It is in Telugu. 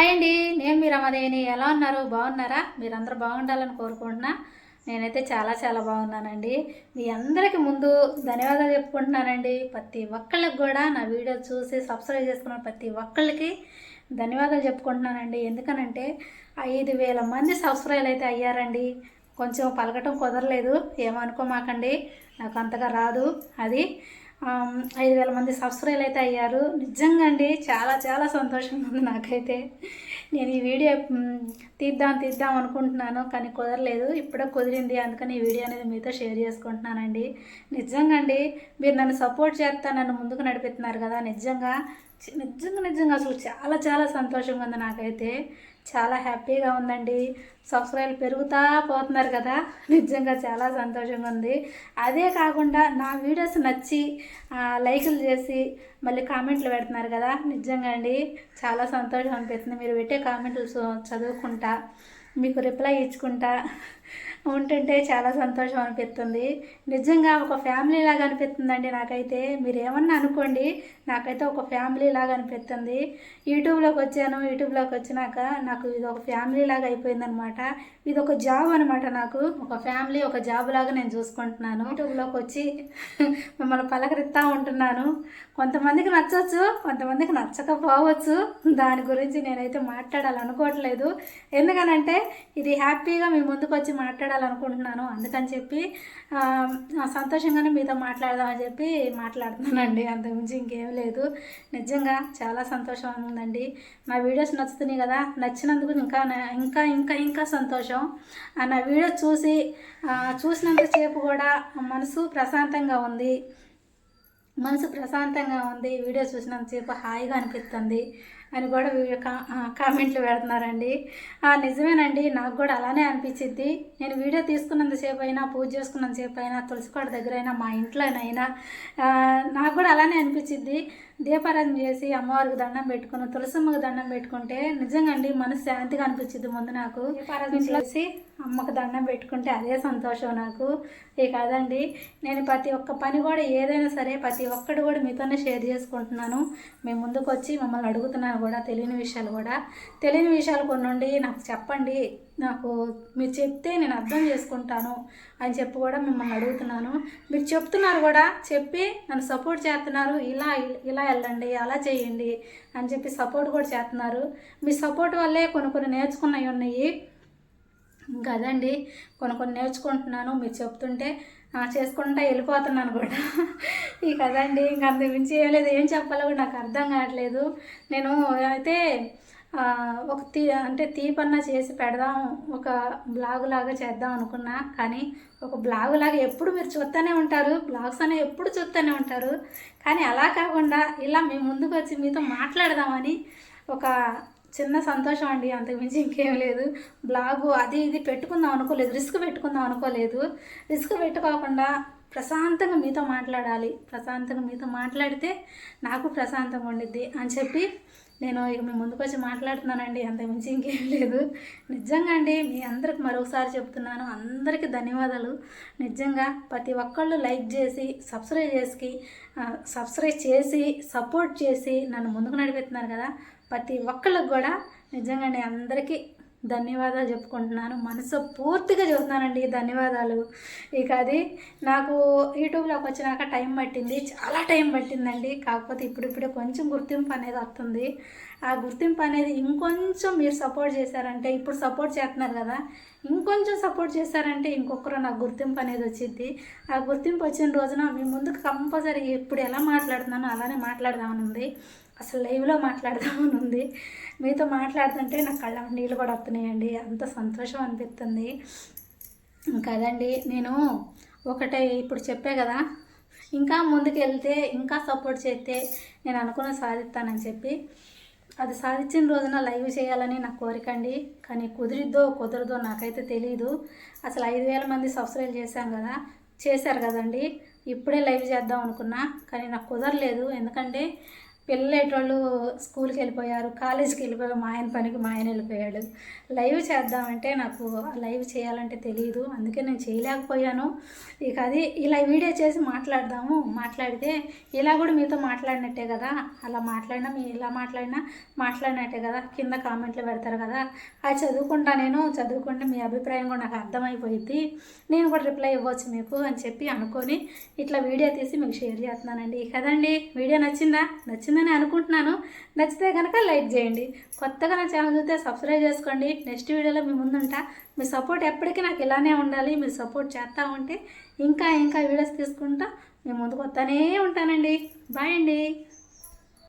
హాయ్ అండి నేను మీ రమాదేవిని ఎలా ఉన్నారు? బాగున్నారా? మీరందరూ బాగుండాలని కోరుకుంటున్నా. నేనైతే చాలా చాలా బాగున్నానండి. మీ అందరికీ ముందు ధన్యవాదాలు చెప్పుకుంటున్నానండి. ప్రతి ఒక్కళ్ళకి కూడా నా వీడియో చూసి సబ్స్క్రైబ్ చేసుకున్న ప్రతి ఒక్కళ్ళకి ధన్యవాదాలు చెప్పుకుంటున్నానండి. ఎందుకనంటే ఐదు వేల మంది సబ్స్క్రైబ్ అయితే అయ్యారండి. కొంచెం పలకటం కుదరలేదు. ఏమనుకోమాకండి. నాకు అంతగా రాదు. అది ఐదు వేల మంది సబ్స్క్రైబ్ అయితే అయ్యారు. నిజంగా అండి చాలా చాలా సంతోషంగా ఉంది నాకైతే. నేను ఈ వీడియో తీద్దాం తీద్దాం అనుకుంటున్నాను కానీ కుదరలేదు. ఇప్పుడే కుదిరింది అందుకని ఈ వీడియో అనేది మీతో షేర్ చేసుకుంటున్నానండి. నిజంగా అండి మీరు నన్ను సపోర్ట్ చేస్తా నన్ను ముందుకు నడిపిస్తున్నారు కదా నిజంగా నిజంగా నిజంగా అసలు చాలా చాలా సంతోషంగా ఉంది నాకైతే. చాలా హ్యాపీగా ఉందండి. సబ్స్క్రైబ్ పెరుగుతా పోతున్నారు కదా. నిజంగా చాలా సంతోషంగా ఉంది. అదే కాకుండా నా వీడియోస్ నచ్చి లైకులు చేసి మళ్ళీ కామెంట్లు పెడుతున్నారు కదా. నిజంగా అండి చాలా సంతోషం అనిపిస్తుంది. మీరు పెట్టే కామెంట్లు చదువుకుంటా మీకు రిప్లై ఇచ్చుకుంటా. ఉంటుంటే చాలా సంతోషం అనిపిస్తుంది. నిజంగా ఒక ఫ్యామిలీ లాగా అనిపిస్తుందండి నాకైతే. మీరు ఏమన్నా అనుకోండి నాకైతే ఒక ఫ్యామిలీ లాగా అనిపిస్తుంది. యూట్యూబ్లోకి వచ్చాను యూట్యూబ్లోకి వచ్చినాక నాకు ఇది ఒక ఫ్యామిలీ లాగా అయిపోయిందనమాట. ఇది ఒక జాబ్ అనమాట నాకు. ఒక ఫ్యామిలీ ఒక జాబ్ లాగా నేను చూసుకుంటున్నాను. యూట్యూబ్లోకి వచ్చి మిమ్మల్ని పలకరిస్తూ ఉంటున్నాను. కొంతమందికి నచ్చవచ్చు కొంతమందికి నచ్చకపోవచ్చు. దాని గురించి నేనైతే మాట్లాడాలనుకోవట్లేదు. ఎందుకనంటే ఇది హ్యాపీగా మీ ముందుకు వచ్చి మాట్లాడాలనుకుంటున్నాను. అందుకని చెప్పి ఆ, సంతోషంగానే మీతో మాట్లాడదామని చెప్పి మాట్లాడుతున్నానండి. అంతకుమించి ఇంకేం లేదు. నిజంగా చాలా సంతోషం ఉందండి. నా వీడియోస్ నచ్చుతున్నాయి కదా నచ్చినందుకు ఇంకా ఇంకా ఇంకా ఇంకా సంతోషం. ఆ, నా వీడియో చూసి చూసినంతసేపు కూడా మనసు ప్రశాంతంగా ఉంది. మనసు ప్రశాంతంగా ఉంది. వీడియో చూసినంతసేపు హాయిగా అనిపిస్తుంది. అని కూడా కా కామెంట్లు పెడుతున్నారండి. నిజమేనండి నాకు కూడా అలానే అనిపించింది నేను వీడియో తీసుకున్నంతసేపు అయినా పూజ చేసుకున్నంతసేపు అయినా తులసికోట దగ్గర అయినా మా ఇంట్లోనైనా నాకు కూడా అలానే అనిపించింది దీపారాధన చేసి అమ్మవారికి దండం పెట్టుకుని తులసమ్మకి దండం పెట్టుకుంటే నిజంగా అండి మనసు శాంతిగా అనిపించింది ముందు నాకు. దీపారాధన చేసి అమ్మకి దండం పెట్టుకుంటే అదే సంతోషం నాకు. ఇక అదండి నేను ప్రతి ఒక్క పని కూడా ఏదైనా సరే ప్రతి ఒక్కటి కూడా మీతోనే షేర్ చేసుకుంటున్నాను. మేము ముందుకు వచ్చి మమ్మల్ని అడుగుతున్నాను కూడా తెలియని విషయాలు కూడా. తెలియని విషయాలు కొన్ని నాకు చెప్పండి. నాకు మీరు చెప్తే నేను అర్థం చేసుకుంటాను అని చెప్పి కూడా మిమ్మల్ని అడుగుతున్నాను. మీరు చెప్తున్నారు కూడా చెప్పి నన్ను సపోర్ట్ చేస్తున్నారు. ఇలా ఇలా వెళ్ళండి అలా చేయండి అని చెప్పి సపోర్ట్ కూడా చేస్తున్నారు. మీ సపోర్ట్ వల్లే కొన్ని కొన్ని నేర్చుకున్నవి ఉన్నాయి. కదండి కొన్ని కొన్ని నేర్చుకుంటున్నాను. మీరు చెప్తుంటే చేసుకుంటా వెళ్ళిపోతున్నాను కూడా. ఈ కదండి ఇంక అంత మించి ఏం లేదు. ఏం చెప్పాలో కూడా నాకు అర్థం కావట్లేదు. నేను అయితే ఒక తీ అంటే తీపన్నా చేసి పెడదాం ఒక బ్లాగ్ లాగా చేద్దాం అనుకున్నా. కానీ ఒక బ్లాగ్ లాగా ఎప్పుడు మీరు చూస్తూనే ఉంటారు బ్లాగ్స్ అనేవి ఎప్పుడు చూస్తూనే ఉంటారు. కానీ అలా కాకుండా ఇలా మేము ముందుకు వచ్చి మీతో మాట్లాడదామని ఒక చిన్న సంతోషం అండి. అంతకుమించి ఇంకేం లేదు. బ్లాగు అది ఇది పెట్టుకుందాం అనుకోలేదు రిస్క్ పెట్టుకుందాం అనుకోలేదు. రిస్క్ పెట్టుకోకుండా ప్రశాంతంగా మీతో మాట్లాడాలి. ప్రశాంతంగా మీతో మాట్లాడితే నాకు ప్రశాంతంగా ఉండిద్ది అని చెప్పి నేను ఇక మీ ముందుకు వచ్చి మాట్లాడుతున్నానండి. అంతకుమించి ఇంకేం లేదు. నిజంగా అండి మీ అందరికి మరొకసారి చెప్తున్నాను. అందరికీ ధన్యవాదాలు. నిజంగా ప్రతి ఒక్కళ్ళు లైక్ చేసి సబ్స్క్రైబ్ చేసి సబ్స్క్రైబ్ చేసి సపోర్ట్ చేసి నన్ను ముందుకు నడిపిస్తున్నారు కదా. ప్రతి ఒక్కళ్ళకి కూడా నిజంగా అండి అందరికీ ధన్యవాదాలు చెప్పుకుంటున్నాను. మనసు పూర్తిగా చెబుతున్నానండి ధన్యవాదాలు. ఇక అది నాకు యూట్యూబ్లోకి వచ్చినాక టైం పట్టింది చాలా టైం పట్టిందండి. కాకపోతే ఇప్పుడిప్పుడే కొంచెం గుర్తింపు అనేది వస్తుంది. ఆ గుర్తింపు అనేది ఇంకొంచెం మీరు సపోర్ట్ చేశారంటే ఇప్పుడు సపోర్ట్ చేస్తున్నారు కదా ఇంకొంచెం సపోర్ట్ చేశారంటే ఇంకొకరు నాకు గుర్తింపు అనేది వచ్చింది ఆ గుర్తింపు వచ్చిన రోజున మీ ముందుకు కంపల్సరీ ఇప్పుడు ఎలా మాట్లాడుతున్నానో అలానే మాట్లాడదామని ఉంది. అసలు లైవ్లో మాట్లాడదామని ఉంది మీతో మాట్లాడుతుంటే నాకు కళ్ళ నీళ్ళు కూడా వస్తున్నాయండి అంత సంతోషం అనిపిస్తుంది కదండి నేను ఒకటే ఇప్పుడు చెప్పే కదా. ఇంకా ముందుకెళ్తే ఇంకా సపోర్ట్ చేస్తే నేను అనుకున్న సాధిస్తానని చెప్పి అది సాధించిన రోజున లైవ్ చేయాలని నా కోరిక అండి. కానీ కుదిరిద్దో కుదరదో నాకైతే తెలియదు అసలు ఐదు వేల మంది సబ్స్క్రైబ్ చేశాం కదా. చేశారు కదండి. ఇప్పుడే లైవ్ చేద్దాం అనుకున్నా కానీ నాకు కుదరలేదు. ఎందుకంటే పిల్లలేటోళ్ళు స్కూల్కి వెళ్ళిపోయారు కాలేజీకి వెళ్ళిపోయారు మా ఆయన పనికి మా ఆయన వెళ్ళిపోయాడు. లైవ్ చేద్దామంటే నాకు లైవ్ చేయాలంటే తెలియదు అందుకే నేను చేయలేకపోయాను. ఇక అది ఇలా వీడియో చేసి మాట్లాడదాము మాట్లాడితే ఇలా కూడా మీతో మాట్లాడినట్టే కదా అలా మాట్లాడినా మీ ఇలా మాట్లాడినా మాట్లాడినట్టే కదా కింద కామెంట్లు పెడతారు కదా. అది చదువుకుంటా నేను చదువుకుంటే మీ అభిప్రాయం కూడా నాకు అర్థమైపోయింది నేను కూడా రిప్లై ఇవ్వచ్చు మీకు అని చెప్పి అనుకొని ఇట్లా వీడియో తీసి మీకు షేర్ చేస్తున్నానండి. కదండి వీడియో నచ్చిందా? నచ్చిందని అనుకుంటున్నాను. నచ్చితే కనుక లైక్ చేయండి. కొత్తగా నా ఛానల్ చూస్తే సబ్స్క్రైబ్ చేసుకోండి. నెక్స్ట్ వీడియోలో మీ ముందుంటా. మీ సపోర్ట్ ఎప్పటికీ నాకు ఇలానే ఉండాలి. మీరు సపోర్ట్ చేస్తూ ఉంటే ఇంకా ఇంకా వీడియోస్ తీసుకుంటా. మీ ముందుకు వస్తానే ఉంటానండి. బాయ్ అండి.